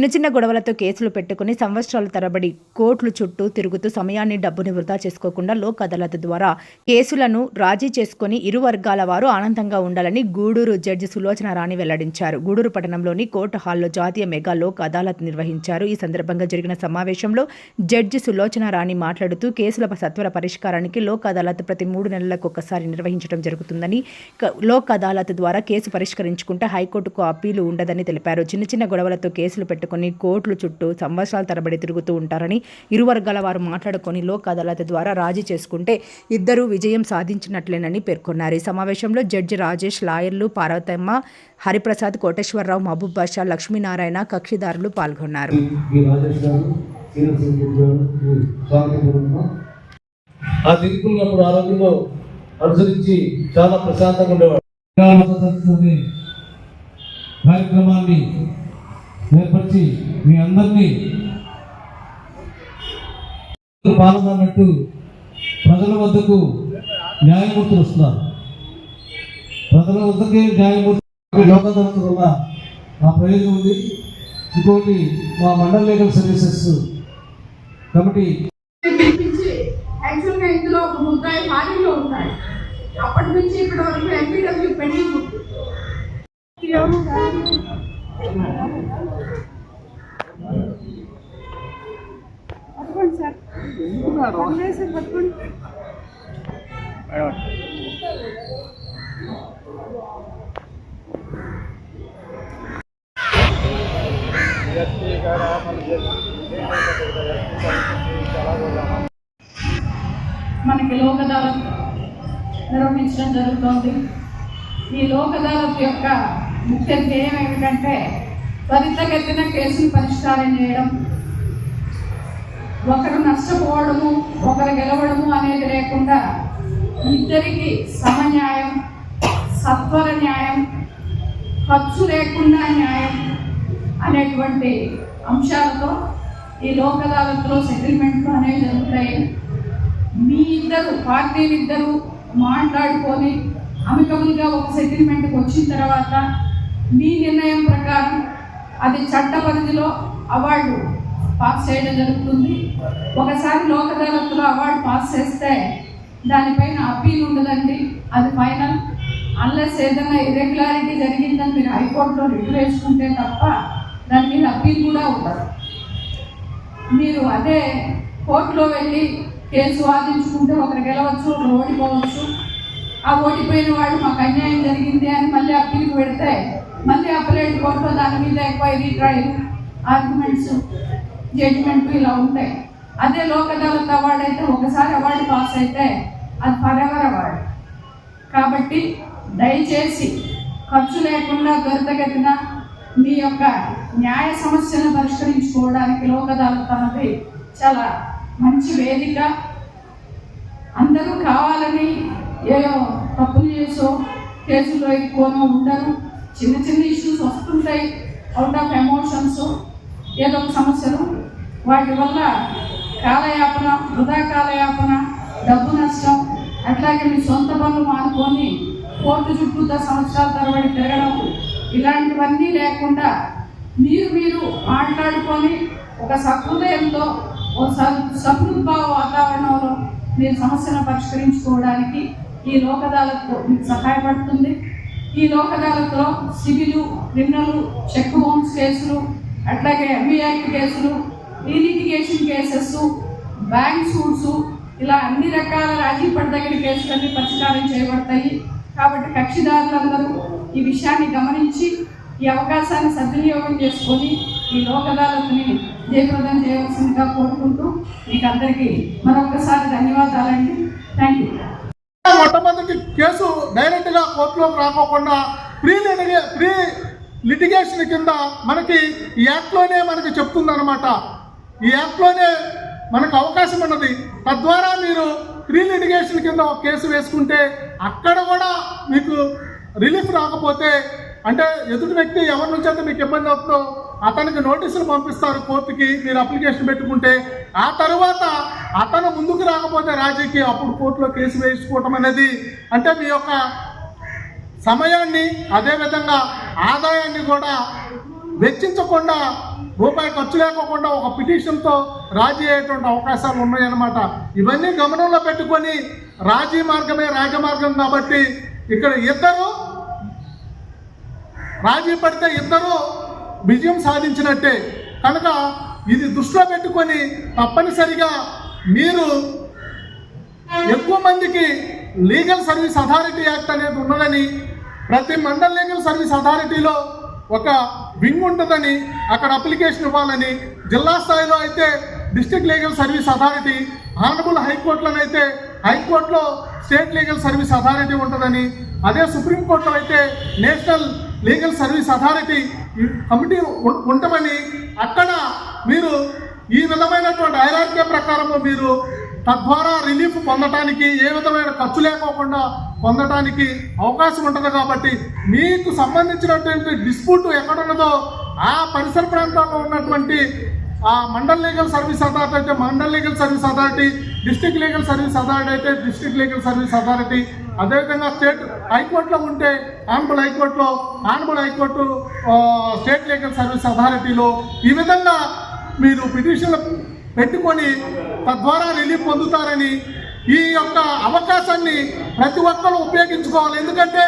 చిన్న చిన్న గొడవలతో కేసులు పెట్టుకుని సంవత్సరాల తరబడి కోట్లు చుట్టూ తిరుగుతూ సమయాన్ని డబ్బుని వృధా చేసుకోకుండా లోక్ అదాలత్ ద్వారా కేసులను రాజీ చేసుకుని ఇరు వర్గాల వారు ఆనందంగా ఉండాలని గూడూరు జడ్జి సులోచన రాణి వెల్లడించారు. గూడూరు పట్టణంలోని కోర్టు హాల్లో జాతీయ మెగా లోక్ అదాలత్ నిర్వహించారు. ఈ సందర్భంగా జరిగిన సమావేశంలో జడ్జి సులోచన రాణి మాట్లాడుతూ కేసుల సత్వర పరిష్కారానికి లోక్ అదాలత్ ప్రతి మూడు నెలలకు ఒకసారి నిర్వహించడం జరుగుతుందని లోక్ అదాలత్ ద్వారా కేసు పరిష్కరించుకుంటే హైకోర్టుకు అప్పీలు ఉండదని తెలిపారు. చిన్న చిన్న గొడవలతో కేసులు పెట్టు పెట్టుకుని కోర్టుల చుట్టూ సంవత్సరాల తరబడి తిరుగుతూ ఉంటారని ఇరు వర్గాల వారు మాట్లాడుకొని లోక్ అదాలత్ ద్వారా రాజీ చేసుకుంటే ఇద్దరూ విజయం సాధించినట్లేనని పేర్కొన్నారు. ఈ సమావేశంలో జడ్జి రాజేష్ లాయర్లు పార్వతమ్మ హరిప్రసాద్ కోటేశ్వరరావు మహబూబ్ బాషా లక్ష్మీనారాయణ కక్షిదారులు పాల్గొన్నారు. ఆ ఆ రోజుల్లో అనుసరించి చాలా ప్రశాంతంగా ఉండేవాడు కార్యక్రమాన్ని ఏర్పరిచి మీ అందరినీ పాల్గొన్నట్టు ప్రజల వద్దకు న్యాయమూర్తులు వస్తున్నారు. ప్రజల వద్దకే న్యాయమూర్తి లోకదంతుల వల్ల ఆ ప్రయోజనం ఉంది. ఇంకోటి మా మండల లీగల్ సర్వీసెస్ కమిటీ యాక్చువల్గా ఇందులో ఒక ముద్దాయి అప్పటి నుంచి ఇప్పటి వరకు మనకి లోక్ నిర్వహించడం జరుగుతోంది. ఈ లోక్ యొక్క ముఖ్య ధ్యేయం ఏమిటంటే త్వరితగతిన కేసులు పరిష్కారం చేయడం. ఒకరు నష్టపోవడము ఒకరు గెలవడము అనేది లేకుండా ఇద్దరికి సమన్యాయం సత్వర న్యాయం ఖర్చు లేకుండా న్యాయం అనేటువంటి అంశాలతో ఈ లోక్ అదాలత్లో సెటిల్మెంట్లు అనేవి జరుగుతాయి. మీ ఇద్దరు పార్టీలు ఇద్దరు మాట్లాడుకొని అమికబుల్గా ఒక సెటిల్మెంట్కి వచ్చిన తర్వాత మీ నిర్ణయం ప్రకారం అది చట్ట పరిధిలో అవార్డు పాస్ చేయడం జరుగుతుంది. ఒకసారి లోక్ అదాలత్లో అవార్డు పాస్ చేస్తే దానిపైన అప్పీల్ ఉండదండి. అది ఫైనల్. అన్లెస్ ఏదైనా ఇర్రెగ్యులారిటీ జరిగిందని మీరు హైకోర్టులో రిటర్ వేసుకుంటే తప్ప దాని మీద అప్పీల్ కూడా ఉండదు. మీరు అదే కోర్టులో వెళ్ళి కేసు వాదించుకుంటే ఒకరు గెలవచ్చు ఒకరు ఓడిపోవచ్చు. ఆ ఓడిపోయిన వాడు మాకు అన్యాయం జరిగింది అని మళ్ళీ అప్పీల్కి పెడితే మళ్ళీ అప్పలేట్ కోర్టులో దాని మీద ఎక్కువ ట్రయల్ ఆర్గ్యుమెంట్స్ జడ్జిమెంట్లు ఇలా ఉంటాయి. అదే లోక్ అవార్డు అయితే ఒకసారి అవార్డు పాస్ అయితే అది ఫరెవర్ అవార్డు. కాబట్టి దయచేసి ఖర్చు లేకుండా త్వరితగతిన మీ యొక్క న్యాయ సమస్యను పరిష్కరించుకోవడానికి లోక్ అదాలత్ అన్నది చాలా మంచి వేదిక. అందరూ కావాలని ఏదో తప్పులు చేసో కేసులో ఎక్కువనో ఉండరు. చిన్న చిన్న ఇష్యూస్ వస్తుంటాయి. అవుట్ ఆఫ్ ఎమోషన్స్ ఏదో ఒక సమస్యలు. వాటి వల్ల కాలయాపన వృధా కాలయాపన డబ్బు నష్టం అట్లాగే మీ సొంత పనులు మానుకొని కోర్టు చుట్టూతో సంవత్సరాల తరబడి తిరగడం ఇలాంటివన్నీ లేకుండా మీరు మీరు మాట్లాడుకొని ఒక సహృదయంతో ఒక సహృద్భావ వాతావరణంలో మీరు సమస్యను పరిష్కరించుకోవడానికి ఈ లోక్ మీకు సహాయపడుతుంది. ఈ లోకదాలతో సివిలు క్రిమినల్ చెక్ బౌన్స్ కేసులు అట్లాగే ఎంబీఐ కేసులు రీలిటిగేషన్ కేసెస్ బ్యాంక్ సూట్స్ ఇలా అన్ని రకాల రాజీ పడదగిన కేసులన్నీ పరిష్కారం చేయబడతాయి. కాబట్టి కక్షిదారులందరూ ఈ విషయాన్ని గమనించి ఈ అవకాశాన్ని సద్వినియోగం చేసుకొని ఈ లోక్ అదాలత్ని జయప్రదం చేయవలసిందిగా కోరుకుంటూ మీకు అందరికీ మరొకసారి ధన్యవాదాలండి. థ్యాంక్ యూ మొట్టమొదటి కేసు డైరెక్ట్గా కోర్టులోకి రాకోకుండా ప్రీ లిటిగే ప్రీ లిటిగేషన్ కింద మనకి యాక్ట్లోనే మనకి చెప్తుందనమాట ఈ యాప్లోనే మనకు అవకాశం ఉన్నది. తద్వారా మీరు ప్రీ లిటిగేషన్ కింద ఒక కేసు వేసుకుంటే అక్కడ కూడా మీకు రిలీఫ్ రాకపోతే అంటే ఎదుటి వ్యక్తి ఎవరి నుంచి అయితే మీకు ఇబ్బంది అవుతుందో అతనికి నోటీసులు పంపిస్తారు కోర్టుకి మీరు అప్లికేషన్ పెట్టుకుంటే. ఆ తర్వాత అతను ముందుకు రాకపోతే రాజీకి అప్పుడు కోర్టులో కేసు వేసుకోవటం అనేది అంటే మీ యొక్క సమయాన్ని అదేవిధంగా ఆదాయాన్ని కూడా వెచ్చించకుండా రూపాయి ఖర్చు లేకోకుండా ఒక పిటిషన్తో రాజీ అయ్యేటువంటి అవకాశాలు ఉన్నాయన్నమాట. ఇవన్నీ గమనంలో పెట్టుకొని రాజీ మార్గమే రాజమార్గం కాబట్టి ఇక్కడ ఇద్దరు రాజీ పడితే ఇద్దరు విజయం సాధించినట్టే. కనుక ఇది దృష్టిలో పెట్టుకొని తప్పనిసరిగా మీరు ఎక్కువ మందికి లీగల్ సర్వీస్ అథారిటీ యాక్ట్ అనేది ఉన్నదని ప్రతి మండల్ లీగల్ సర్వీస్ అథారిటీలో ఒక వింగ్ ఉంటుందని అక్కడ అప్లికేషన్ ఇవ్వాలని జిల్లా స్థాయిలో అయితే district legal service authority honourable హైకోర్టులోనైతే హైకోర్టులో స్టేట్ లీగల్ సర్వీస్ అథారిటీ ఉంటుందని అదే సుప్రీంకోర్టులో అయితే national legal service authority committee ఉండమని ఉంటమని అక్కడ మీరు ఈ విధమైనటువంటి ఐరార్కే ప్రకారము మీరు తద్వారా రిలీఫ్ పొందటానికి ఏ విధమైన ఖర్చు లేకోకుండా పొందటానికి అవకాశం ఉంటుంది కాబట్టి మీకు సంబంధించినటువంటి డిస్ప్యూట్ ఎక్కడ ఉన్నదో ఆ పరిసర ప్రాంతాల్లో ఉన్నటువంటి ఆ మండల్ లీగల్ సర్వీస్ అథారిటీ అయితే Mandal legal service authority district legal service authority అయితే డిస్ట్రిక్ట్ లీగల్ సర్వీస్ అథారిటీ అదేవిధంగా స్టేట్ హైకోర్టులో ఉంటే ఆనబుల్ హైకోర్టులో honourable high court state legal service అథారిటీలో ఈ విధంగా మీరు పిటిషన్లు పెట్టుకొని తద్వారా రిలీఫ్ పొందుతారని ఈ యొక్క అవకాశాన్ని ప్రతి ఒక్కరు ఉపయోగించుకోవాలి. ఎందుకంటే